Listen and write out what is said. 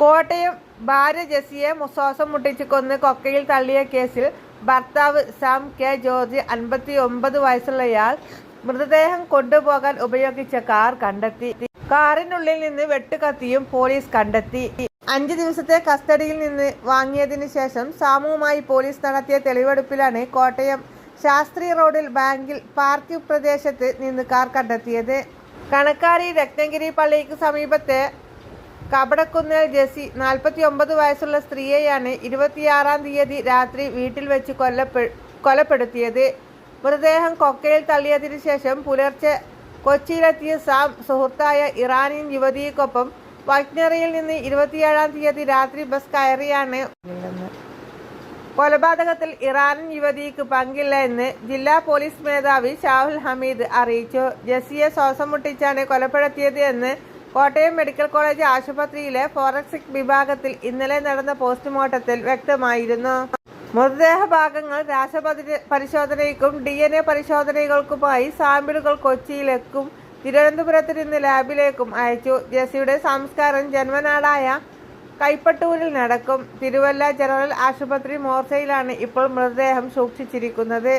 കോട്ടയം ഭാര്യ ജെസിയെ ശ്വാസം മുട്ടിച്ച് കൊന്ന് കൊക്കയിൽ തള്ളിയ കേസിൽ ഭർത്താവ് സാം കെ ജോർജ് അൻപത്തി ഒമ്പത് വയസ്സുള്ളയാൾ മൃതദേഹം കൊണ്ടുപോകാൻ ഉപയോഗിച്ച കാർ കണ്ടെത്തി. കാറിനുള്ളിൽ നിന്ന് വെട്ടുകത്തിയും പോലീസ് കണ്ടെത്തി. അഞ്ച് ദിവസത്തെ കസ്റ്റഡിയിൽ നിന്ന് വാങ്ങിയതിനു ശേഷം സാമുവുമായി പോലീസ് നടത്തിയ തെളിവെടുപ്പിലാണ് കോട്ടയം ശാസ്ത്രി റോഡിൽ ബാങ്കിൽ പാർക്കിംഗ് പ്രദേശത്ത് നിന്ന് കാർ കണ്ടെത്തിയത്. കണക്കാരി രത്നഗിരി പള്ളിക്ക് സമീപത്തെ കപടക്കുന്നേൽ ജെസി നാൽപ്പത്തി ഒമ്പത് വയസ്സുള്ള സ്ത്രീയെയാണ് ഇരുപത്തിയാറാം തീയതി രാത്രി വീട്ടിൽ വെച്ച് കൊല്ലപ്പെ കൊലപ്പെടുത്തിയത്. മൃതദേഹം കൊക്കയിൽ തള്ളിയതിനു ശേഷം പുലർച്ചെ കൊച്ചിയിലെത്തിയ സാം സുഹൃത്തായ ഇറാനിയൻ യുവതിക്കൊപ്പം വൈറ്റ്നറിയിൽ നിന്ന് ഇരുപത്തിയേഴാം തീയതി രാത്രി ബസ് കയറിയാണ് കൊലപാതകത്തിൽ ഇറാനിയൻ യുവതിക്ക് പങ്കില്ല എന്ന് ജില്ലാ പോലീസ് മേധാവി ഷാഹുൽ ഹമീദ് അറിയിച്ചു. ജസിയെ ശ്വാസം മുട്ടിച്ചാണ് കൊലപ്പെടുത്തിയത് എന്ന് കോട്ടയം മെഡിക്കൽ കോളേജ് ആശുപത്രിയിലെ ഫോറൻസിക് വിഭാഗത്തിൽ ഇന്നലെ നടന്ന പോസ്റ്റ്മോർട്ടത്തിൽ വ്യക്തമായിരുന്നു. മൃതദേഹ ഭാഗങ്ങൾ രാസപതി പരിശോധനയ്ക്കും ഡി എൻ എ പരിശോധനകൾക്കുമായി സാമ്പിളുകൾ കൊച്ചിയിലേക്കും തിരുവനന്തപുരത്ത് നിന്ന് ലാബിലേക്കും അയച്ചു. ജെസിയുടെ സംസ്കാരം ജന്മനാടായ കൈപ്പട്ടൂരിൽ നടക്കും. തിരുവല്ല ജനറൽ ആശുപത്രി മോർച്ചയിലാണ് ഇപ്പോൾ മൃതദേഹം സൂക്ഷിച്ചിരിക്കുന്നത്.